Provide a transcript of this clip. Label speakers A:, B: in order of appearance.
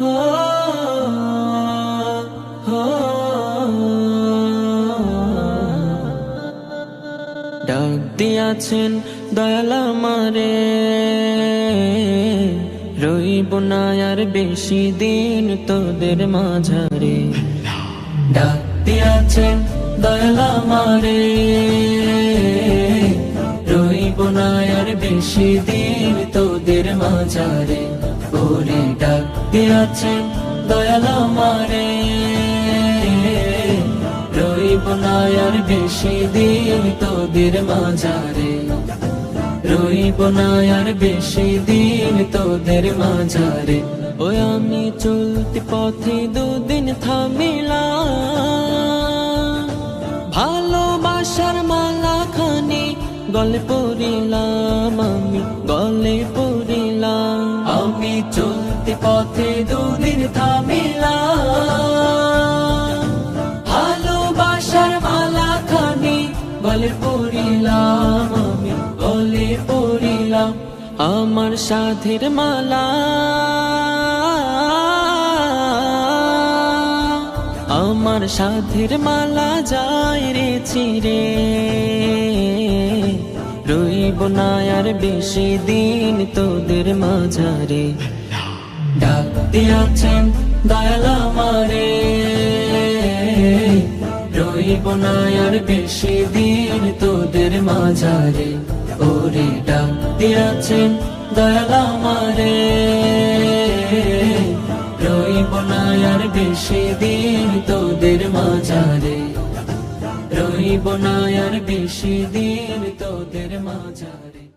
A: ডাক দিয়াছেন দয়াল আমারে। রইব না আর বেশি দিন তোদের মাঝারে। ডাক দিয়াছেন দয়াল মারে রইব না আর বেশি দিন তোদের মাঝারে। ওরে ডাকতে আছেন দয়াল রইব বেশি দিন তোদের মাঝারে। রইব বেশি দিন তোদের মাঝারে। ওই আমি চলতি পথে দুদিন থামিলাম। ভালোবাসার মালা খানি গলে পড়িলাম আমি গলে পড়িলাম আমি চলতি পথে দুদিন থামিলাম। ভালোবাসার মালা খানি গলে পড়িলাম আমি গলে পড়িলাম আমার সাধের মালা। আমার সাধের মালা যায় রে চিরে। রইব না আর বেশি দিন তোদের মাঝারে। ডাকতে আছেন দয়াল আমারে। রইব না আর বেশি দিন তোদের মাঝারে। ওরে ডাকতে আছেন দয়াল আমারে। রইব না আর বেশি দিন তোদের মাঝারে। না আর বেশি দিন তোদের মাঝারে।